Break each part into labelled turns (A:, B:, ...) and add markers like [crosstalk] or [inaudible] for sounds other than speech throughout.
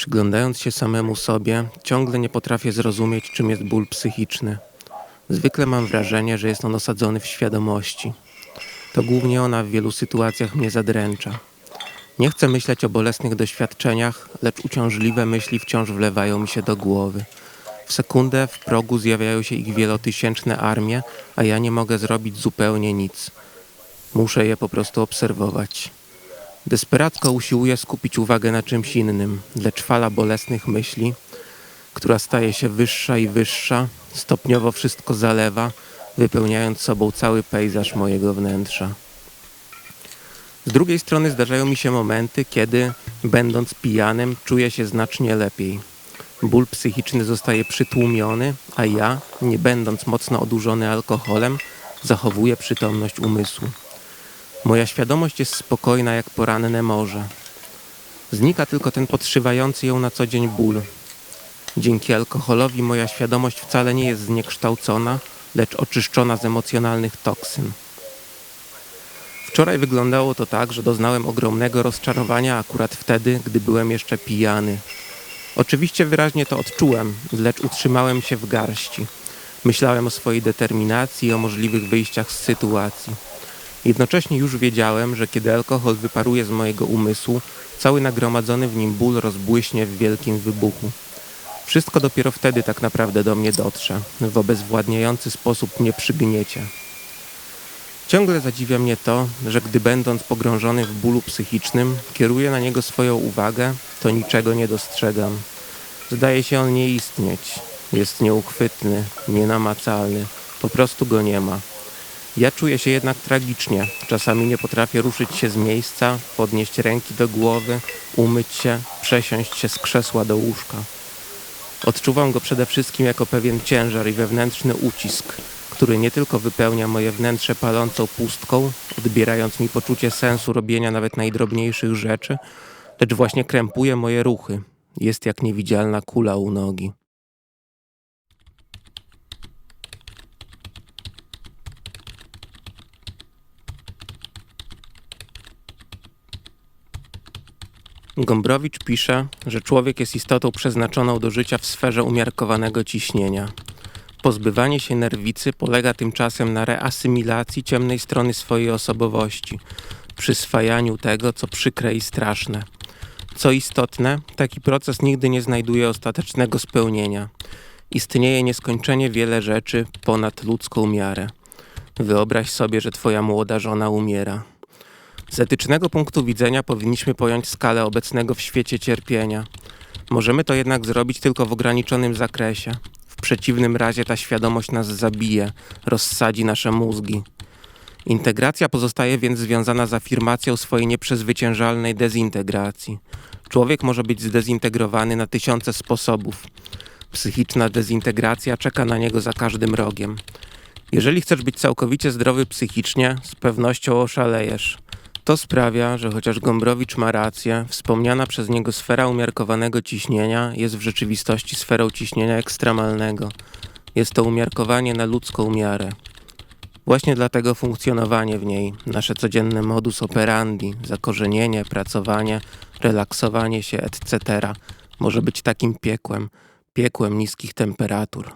A: Przyglądając się samemu sobie, ciągle nie potrafię zrozumieć, czym jest ból psychiczny. Zwykle mam wrażenie, że jest on osadzony w świadomości. To głównie ona w wielu sytuacjach mnie zadręcza. Nie chcę myśleć o bolesnych doświadczeniach, lecz uciążliwe myśli wciąż wlewają mi się do głowy. W sekundę w progu zjawiają się ich wielotysięczne armie, a ja nie mogę zrobić zupełnie nic. Muszę je po prostu obserwować. Desperacko usiłuję skupić uwagę na czymś innym, lecz fala bolesnych myśli, która staje się wyższa i wyższa, stopniowo wszystko zalewa, wypełniając sobą cały pejzaż mojego wnętrza. Z drugiej strony zdarzają mi się momenty, kiedy, będąc pijanym, czuję się znacznie lepiej. Ból psychiczny zostaje przytłumiony, a ja, nie będąc mocno odurzony alkoholem, zachowuję przytomność umysłu. Moja świadomość jest spokojna jak poranne morze. Znika tylko ten podszywający ją na co dzień ból. Dzięki alkoholowi moja świadomość wcale nie jest zniekształcona, lecz oczyszczona z emocjonalnych toksyn. Wczoraj wyglądało to tak, że doznałem ogromnego rozczarowania akurat wtedy, gdy byłem jeszcze pijany. Oczywiście wyraźnie to odczułem, lecz utrzymałem się w garści. Myślałem o swojej determinacji i o możliwych wyjściach z sytuacji. Jednocześnie już wiedziałem, że kiedy alkohol wyparuje z mojego umysłu, cały nagromadzony w nim ból rozbłyśnie w wielkim wybuchu. Wszystko dopiero wtedy tak naprawdę do mnie dotrze, w obezwładniający sposób mnie przygniecie. Ciągle zadziwia mnie to, że gdy będąc pogrążony w bólu psychicznym, kieruję na niego swoją uwagę, to niczego nie dostrzegam. Zdaje się on nie istnieć. Jest nieuchwytny, nienamacalny, po prostu go nie ma. Ja czuję się jednak tragicznie. Czasami nie potrafię ruszyć się z miejsca, podnieść ręki do głowy, umyć się, przesiąść się z krzesła do łóżka. Odczuwam go przede wszystkim jako pewien ciężar i wewnętrzny ucisk, który nie tylko wypełnia moje wnętrze palącą pustką, odbierając mi poczucie sensu robienia nawet najdrobniejszych rzeczy, lecz właśnie krępuje moje ruchy. Jest jak niewidzialna kula u nogi. Gombrowicz pisze, że człowiek jest istotą przeznaczoną do życia w sferze umiarkowanego ciśnienia. Pozbywanie się nerwicy polega tymczasem na reasymilacji ciemnej strony swojej osobowości, przyswajaniu tego, co przykre i straszne. Co istotne, taki proces nigdy nie znajduje ostatecznego spełnienia. Istnieje nieskończenie wiele rzeczy ponad ludzką miarę. Wyobraź sobie, że twoja młoda żona umiera. Z etycznego punktu widzenia powinniśmy pojąć skalę obecnego w świecie cierpienia. Możemy to jednak zrobić tylko w ograniczonym zakresie. W przeciwnym razie ta świadomość nas zabije, rozsadzi nasze mózgi. Integracja pozostaje więc związana z afirmacją swojej nieprzezwyciężalnej dezintegracji. Człowiek może być zdezintegrowany na tysiące sposobów. Psychiczna dezintegracja czeka na niego za każdym rogiem. Jeżeli chcesz być całkowicie zdrowy psychicznie, z pewnością oszalejesz. To sprawia, że chociaż Gombrowicz ma rację, wspomniana przez niego sfera umiarkowanego ciśnienia jest w rzeczywistości sferą ciśnienia ekstremalnego. Jest to umiarkowanie na ludzką miarę. Właśnie dlatego funkcjonowanie w niej, nasze codzienne modus operandi, zakorzenienie, pracowanie, relaksowanie się, etc., może być takim piekłem, piekłem niskich temperatur.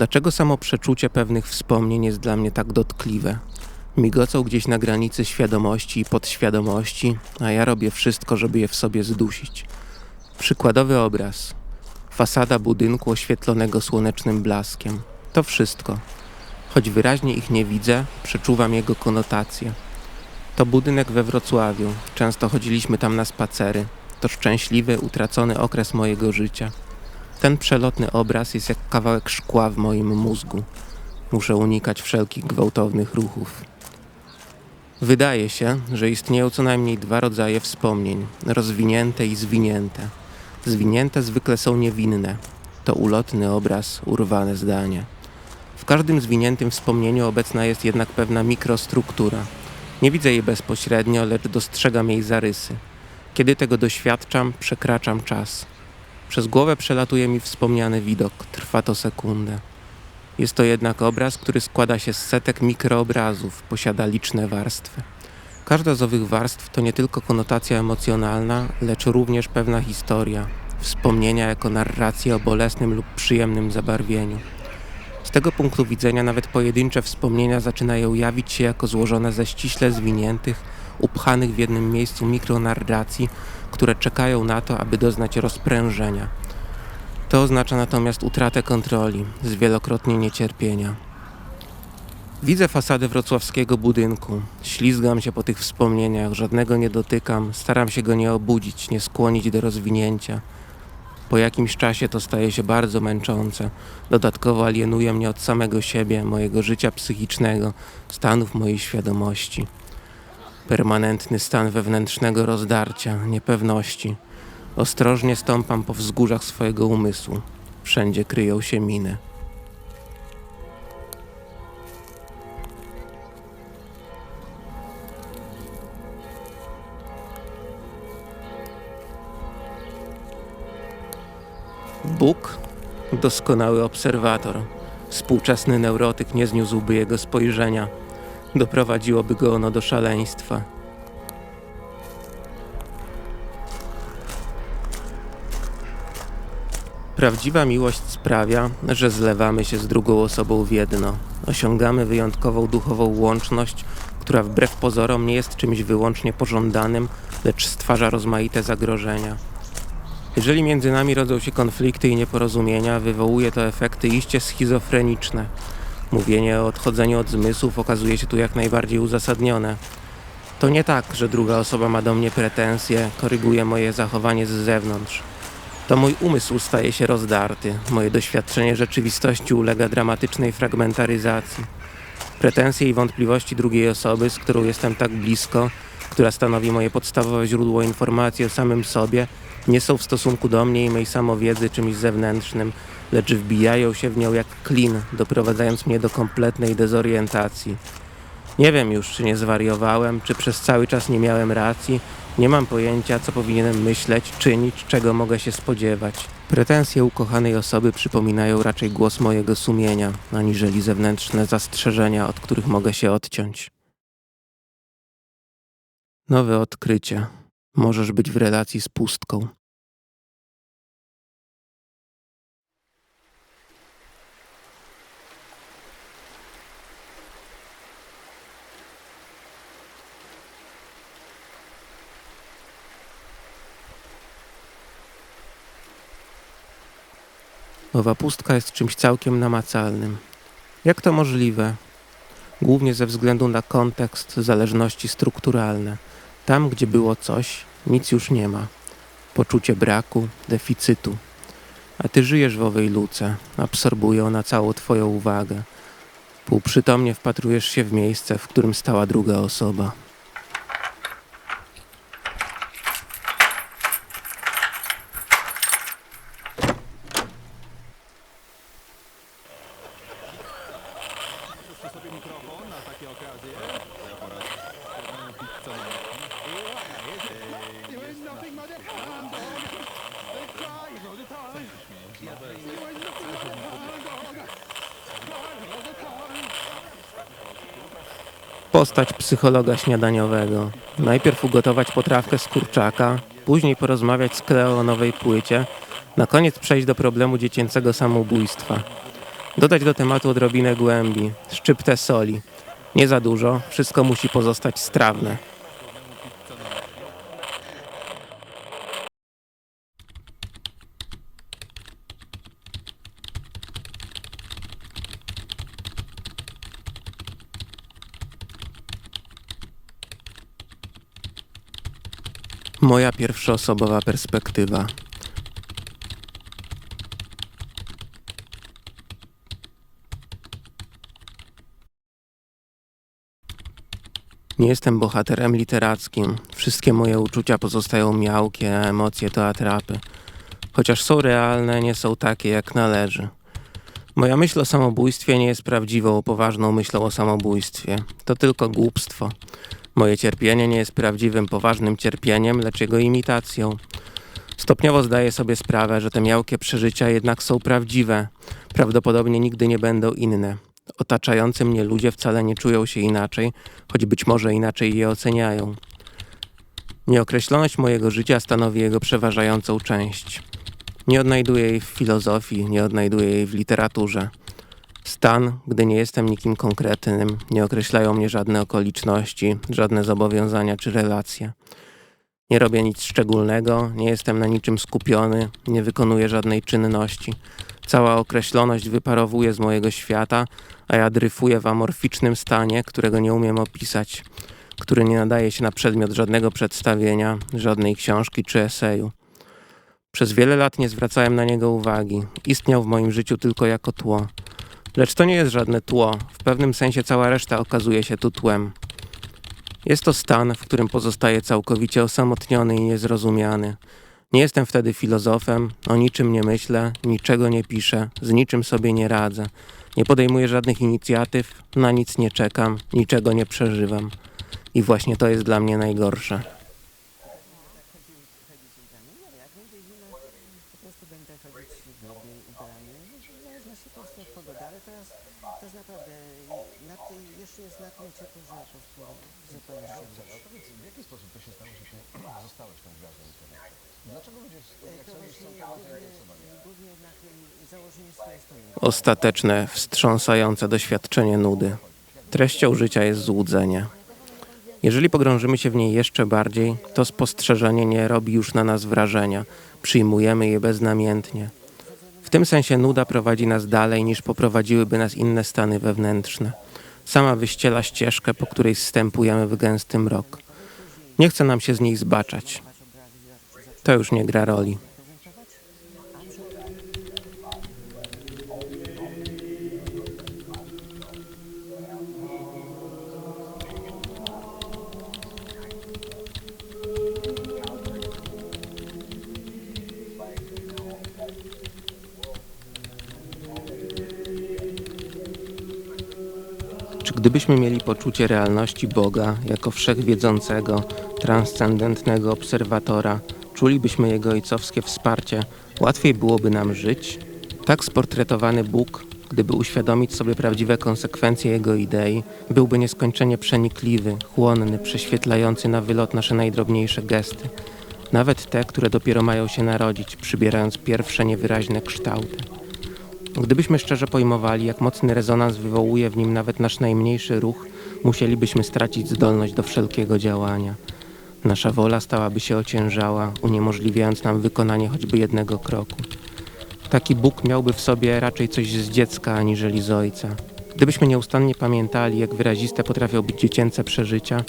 A: Dlaczego samo przeczucie pewnych wspomnień jest dla mnie tak dotkliwe? Migocą gdzieś na granicy świadomości i podświadomości, a ja robię wszystko, żeby je w sobie zdusić. Przykładowy obraz. Fasada budynku oświetlonego słonecznym blaskiem. To wszystko. Choć wyraźnie ich nie widzę, przeczuwam jego konotacje. To budynek we Wrocławiu. Często chodziliśmy tam na spacery. To szczęśliwy, utracony okres mojego życia. Ten przelotny obraz jest jak kawałek szkła w moim mózgu. Muszę unikać wszelkich gwałtownych ruchów. Wydaje się, że istnieją co najmniej dwa rodzaje wspomnień: rozwinięte i zwinięte. Zwinięte zwykle są niewinne. To ulotny obraz, urwane zdanie. W każdym zwiniętym wspomnieniu obecna jest jednak pewna mikrostruktura. Nie widzę jej bezpośrednio, lecz dostrzegam jej zarysy. Kiedy tego doświadczam, przekraczam czas. Przez głowę przelatuje mi wspomniany widok, trwa to sekundę. Jest to jednak obraz, który składa się z setek mikroobrazów, posiada liczne warstwy. Każda z owych warstw to nie tylko konotacja emocjonalna, lecz również pewna historia, wspomnienia jako narracja o bolesnym lub przyjemnym zabarwieniu. Z tego punktu widzenia nawet pojedyncze wspomnienia zaczynają jawić się jako złożone ze ściśle zwiniętych, upchanych w jednym miejscu mikronarracji, które czekają na to, aby doznać rozprężenia. To oznacza natomiast utratę kontroli, zwielokrotnienie cierpienia. Widzę fasadę wrocławskiego budynku. Ślizgam się po tych wspomnieniach, żadnego nie dotykam, staram się go nie obudzić, nie skłonić do rozwinięcia. Po jakimś czasie to staje się bardzo męczące. Dodatkowo alienuje mnie od samego siebie, mojego życia psychicznego, stanów mojej świadomości. Permanentny stan wewnętrznego rozdarcia, niepewności. Ostrożnie stąpam po wzgórzach swojego umysłu. Wszędzie kryją się miny. Bóg, doskonały obserwator, współczesny neurotyk nie zniósłby jego spojrzenia, doprowadziłoby go ono do szaleństwa. Prawdziwa miłość sprawia, że zlewamy się z drugą osobą w jedno. Osiągamy wyjątkową duchową łączność, która wbrew pozorom nie jest czymś wyłącznie pożądanym, lecz stwarza rozmaite zagrożenia. Jeżeli między nami rodzą się konflikty i nieporozumienia, wywołuje to efekty iście schizofreniczne. Mówienie o odchodzeniu od zmysłów okazuje się tu jak najbardziej uzasadnione. To nie tak, że druga osoba ma do mnie pretensje, koryguje moje zachowanie z zewnątrz. To mój umysł staje się rozdarty, moje doświadczenie rzeczywistości ulega dramatycznej fragmentaryzacji. Pretensje i wątpliwości drugiej osoby, z którą jestem tak blisko, która stanowi moje podstawowe źródło informacji o samym sobie, nie są w stosunku do mnie i mej samowiedzy czymś zewnętrznym, lecz wbijają się w nią jak klin, doprowadzając mnie do kompletnej dezorientacji. Nie wiem już, czy nie zwariowałem, czy przez cały czas nie miałem racji. Nie mam pojęcia, co powinienem myśleć, czynić, czego mogę się spodziewać. Pretensje ukochanej osoby przypominają raczej głos mojego sumienia, aniżeli zewnętrzne zastrzeżenia, od których mogę się odciąć. Nowe odkrycie. Możesz być w relacji z pustką. Owa pustka jest czymś całkiem namacalnym. Jak to możliwe? Głównie ze względu na kontekst, zależności strukturalne. Tam, gdzie było coś, nic już nie ma. Poczucie braku, deficytu. A ty żyjesz w owej luce, absorbuje ona całą twoją uwagę. Półprzytomnie wpatrujesz się w miejsce, w którym stała druga osoba. Postać psychologa śniadaniowego. Najpierw ugotować potrawkę z kurczaka, później porozmawiać z Kleo o nowej płycie, na koniec przejść do problemu dziecięcego samobójstwa. Dodać do tematu odrobinę głębi, szczyptę soli. Nie za dużo, wszystko musi pozostać strawne. Moja pierwszoosobowa perspektywa. Nie jestem bohaterem literackim. Wszystkie moje uczucia pozostają miałkie, a emocje to atrapy. Chociaż są realne, nie są takie jak należy. Moja myśl o samobójstwie nie jest prawdziwą, poważną myślą o samobójstwie. To tylko głupstwo. Moje cierpienie nie jest prawdziwym, poważnym cierpieniem, lecz jego imitacją. Stopniowo zdaję sobie sprawę, że te miałkie przeżycia jednak są prawdziwe. Prawdopodobnie nigdy nie będą inne. Otaczający mnie ludzie wcale nie czują się inaczej, choć być może inaczej je oceniają. Nieokreśloność mojego życia stanowi jego przeważającą część. Nie odnajduję jej w filozofii, nie odnajduję jej w literaturze. Stan, gdy nie jestem nikim konkretnym, nie określają mnie żadne okoliczności, żadne zobowiązania czy relacje. Nie robię nic szczególnego, nie jestem na niczym skupiony, nie wykonuję żadnej czynności. Cała określoność wyparowuje z mojego świata, a ja dryfuję w amorficznym stanie, którego nie umiem opisać, który nie nadaje się na przedmiot żadnego przedstawienia, żadnej książki czy eseju. Przez wiele lat nie zwracałem na niego uwagi. Istniał w moim życiu tylko jako tło. Lecz to nie jest żadne tło. W pewnym sensie cała reszta okazuje się tu tłem. Jest to stan, w którym pozostaję całkowicie osamotniony i niezrozumiany. Nie jestem wtedy filozofem, o niczym nie myślę, niczego nie piszę, z niczym sobie nie radzę. Nie podejmuję żadnych inicjatyw, na nic nie czekam, niczego nie przeżywam. I właśnie to jest dla mnie najgorsze.
B: Jak będzie zima, po prostu będę chodzić lepiej ubrany. W zależności po prostu od pogody, ale teraz to jest naprawdę, na tej, jeszcze jest na tyle ciepło, że po prostu zupełnie się
C: A powiedz, w jaki sposób to się stało, że ty [clears throat] zostałeś tą gwiazdą internetu? Dlaczego ludzie, jak
B: To
C: sądzisz, są tak
B: głównie,
C: zainteresowani?
B: głównie jednak y, założenie swoje strony.
A: Ostateczne, wstrząsające doświadczenie nudy. Treścią życia jest złudzenie. Jeżeli pogrążymy się w niej jeszcze bardziej, to spostrzeżenie nie robi już na nas wrażenia. Przyjmujemy je beznamiętnie. W tym sensie nuda prowadzi nas dalej niż poprowadziłyby nas inne stany wewnętrzne. Sama wyściela ścieżkę, po której zstępujemy w gęsty mrok. Nie chce nam się z niej zbaczać. To już nie gra roli. Gdybyśmy mieli poczucie realności Boga jako wszechwiedzącego, transcendentnego obserwatora, czulibyśmy Jego ojcowskie wsparcie, łatwiej byłoby nam żyć? Tak sportretowany Bóg, gdyby uświadomić sobie prawdziwe konsekwencje Jego idei, byłby nieskończenie przenikliwy, chłonny, prześwietlający na wylot nasze najdrobniejsze gesty, nawet te, które dopiero mają się narodzić, przybierając pierwsze niewyraźne kształty. Gdybyśmy szczerze pojmowali, jak mocny rezonans wywołuje w nim nawet nasz najmniejszy ruch, musielibyśmy stracić zdolność do wszelkiego działania. Nasza wola stałaby się ociężała, uniemożliwiając nam wykonanie choćby jednego kroku. Taki Bóg miałby w sobie raczej coś z dziecka aniżeli z ojca. Gdybyśmy nieustannie pamiętali, jak wyraziste potrafią być dziecięce przeżycia,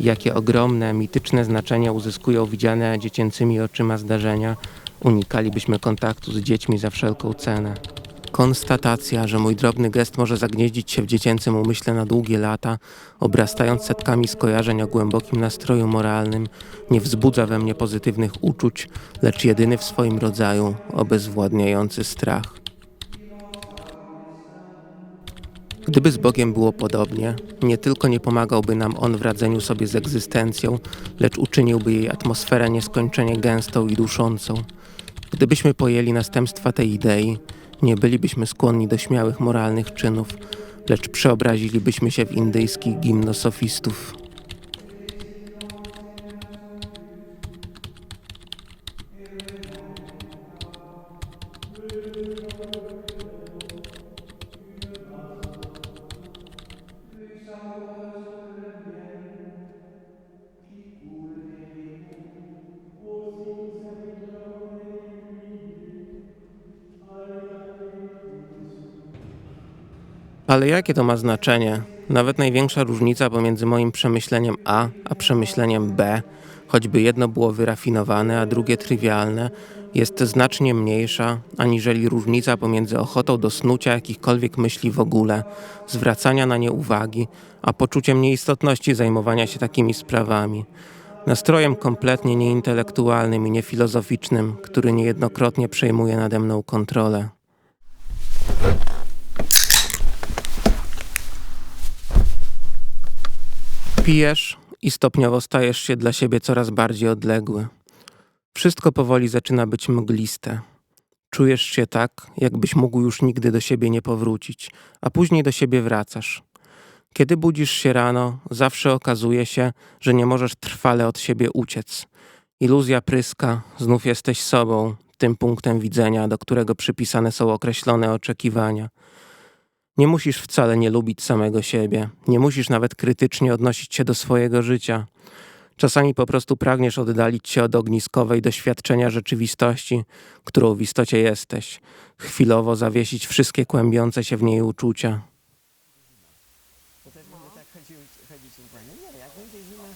A: jakie ogromne, mityczne znaczenia uzyskują widziane dziecięcymi oczyma zdarzenia, unikalibyśmy kontaktu z dziećmi za wszelką cenę. Konstatacja, że mój drobny gest może zagnieździć się w dziecięcym umyśle na długie lata, obrastając setkami skojarzeń o głębokim nastroju moralnym, nie wzbudza we mnie pozytywnych uczuć, lecz jedyny w swoim rodzaju obezwładniający strach. Gdyby z Bogiem było podobnie, nie tylko nie pomagałby nam On w radzeniu sobie z egzystencją, lecz uczyniłby jej atmosferę nieskończenie gęstą i duszącą. Gdybyśmy pojęli następstwa tej idei, nie bylibyśmy skłonni do śmiałych moralnych czynów, lecz przeobrazilibyśmy się w indyjskich gimnosofistów. Ale jakie to ma znaczenie? Nawet największa różnica pomiędzy moim przemyśleniem A a przemyśleniem B, choćby jedno było wyrafinowane, a drugie trywialne, jest znacznie mniejsza aniżeli różnica pomiędzy ochotą do snucia jakichkolwiek myśli w ogóle, zwracania na nie uwagi, a poczuciem nieistotności zajmowania się takimi sprawami. Nastrojem kompletnie nieintelektualnym i niefilozoficznym, który niejednokrotnie przejmuje nade mną kontrolę. Pijesz i stopniowo stajesz się dla siebie coraz bardziej odległy. Wszystko powoli zaczyna być mgliste. Czujesz się tak, jakbyś mógł już nigdy do siebie nie powrócić, a później do siebie wracasz. Kiedy budzisz się rano, zawsze okazuje się, że nie możesz trwale od siebie uciec. Iluzja pryska, znów jesteś sobą, tym punktem widzenia, do którego przypisane są określone oczekiwania. Nie musisz wcale nie lubić samego siebie, nie musisz nawet krytycznie odnosić się do swojego życia. Czasami po prostu pragniesz oddalić się od ogniskowej doświadczenia rzeczywistości, którą w istocie jesteś, chwilowo zawiesić wszystkie kłębiące się w niej uczucia.
B: Tak chodził, chodzić ubrany. Nie, jak będzie zima,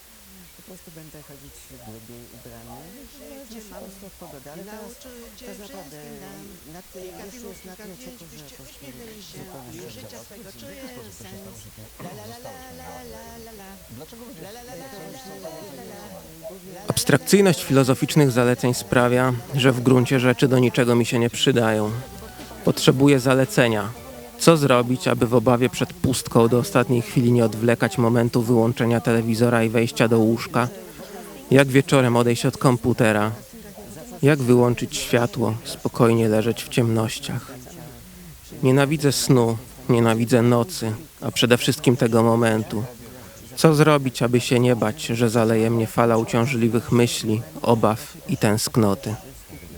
B: po prostu będę chodzić głębiej ubrany. Zależy się po prostu od pogody, ale teraz, teraz naprawdę na ty, już jest na tyle ciepło, że po prostu zupełnie się
D: życia swego czuję sens. La la la la la la la la.
C: Dlaczego będziesz
D: La la la la la la la la.
A: Abstrakcyjność filozoficznych zaleceń sprawia, że w gruncie rzeczy do niczego mi się nie przydają. Potrzebuję zalecenia. Co zrobić, aby w obawie przed pustką do ostatniej chwili nie odwlekać momentu wyłączenia telewizora i wejścia do łóżka? Jak wieczorem odejść od komputera? Jak wyłączyć światło, spokojnie leżeć w ciemnościach? Nienawidzę snu, nienawidzę nocy, a przede wszystkim tego momentu. Co zrobić, aby się nie bać, że zaleje mnie fala uciążliwych myśli, obaw i tęsknoty?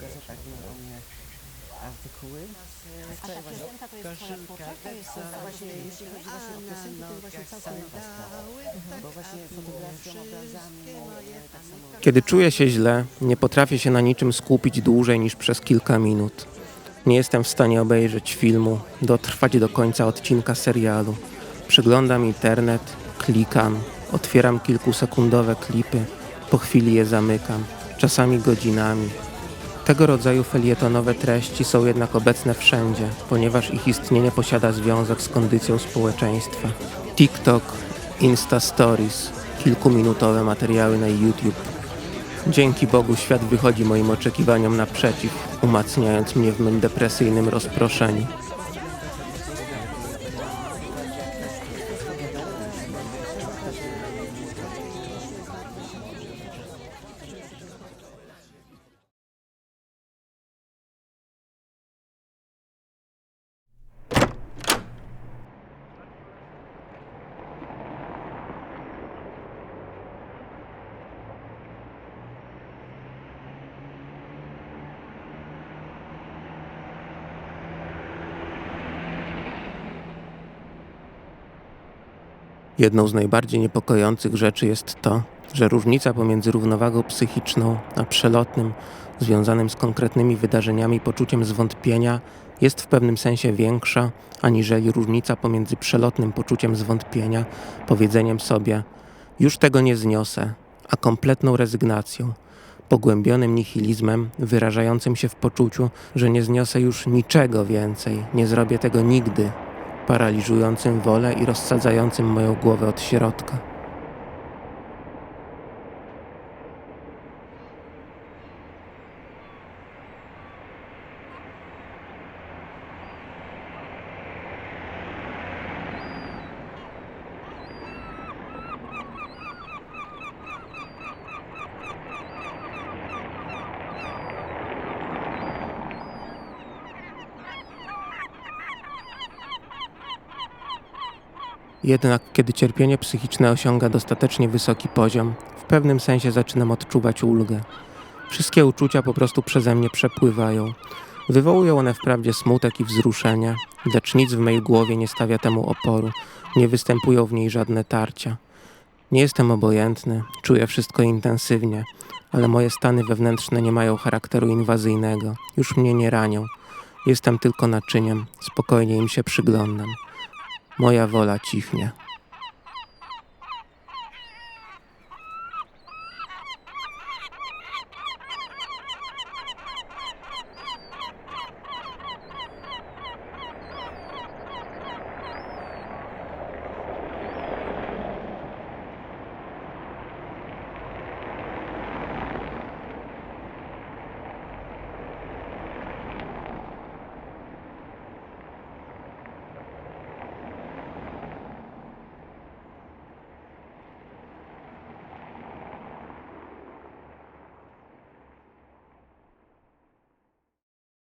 B: gazetach mówią o mnie artykuły.
E: A ta piosenka to jest twoja twórczość, to jest
B: Właśnie jeśli chodzi właśnie o piosenki, to jest właśnie całkiem inna sprawa. Bo właśnie fotografia, obrazami, e, tak samo
A: Kiedy czuję się źle, nie potrafię się na niczym skupić dłużej niż przez kilka minut. Nie jestem w stanie obejrzeć filmu, dotrwać do końca odcinka serialu. Przeglądam internet, klikam, otwieram kilkusekundowe klipy, po chwili je zamykam, czasami godzinami. Tego rodzaju felietonowe treści są jednak obecne wszędzie, ponieważ ich istnienie posiada związek z kondycją społeczeństwa. TikTok, Insta Stories, kilkuminutowe materiały na YouTube. Dzięki Bogu świat wychodzi moim oczekiwaniom naprzeciw, umacniając mnie w mym depresyjnym rozproszeniu. Jedną z najbardziej niepokojących rzeczy jest to, że różnica pomiędzy równowagą psychiczną a przelotnym, związanym z konkretnymi wydarzeniami poczuciem zwątpienia, jest w pewnym sensie większa, aniżeli różnica pomiędzy przelotnym poczuciem zwątpienia, powiedzeniem sobie: Już tego nie zniosę, a kompletną rezygnacją, pogłębionym nihilizmem wyrażającym się w poczuciu, że nie zniosę już niczego więcej, nie zrobię tego nigdy, paraliżującym wolę i rozsadzającym moją głowę od środka. Jednak kiedy cierpienie psychiczne osiąga dostatecznie wysoki poziom, w pewnym sensie zaczynam odczuwać ulgę. Wszystkie uczucia po prostu przeze mnie przepływają. Wywołują one wprawdzie smutek i wzruszenie, lecz nic w mej głowie nie stawia temu oporu, nie występują w niej żadne tarcia. Nie jestem obojętny, czuję wszystko intensywnie, ale moje stany wewnętrzne nie mają charakteru inwazyjnego, już mnie nie ranią. Jestem tylko naczyniem, spokojnie im się przyglądam. Moja wola cichnie.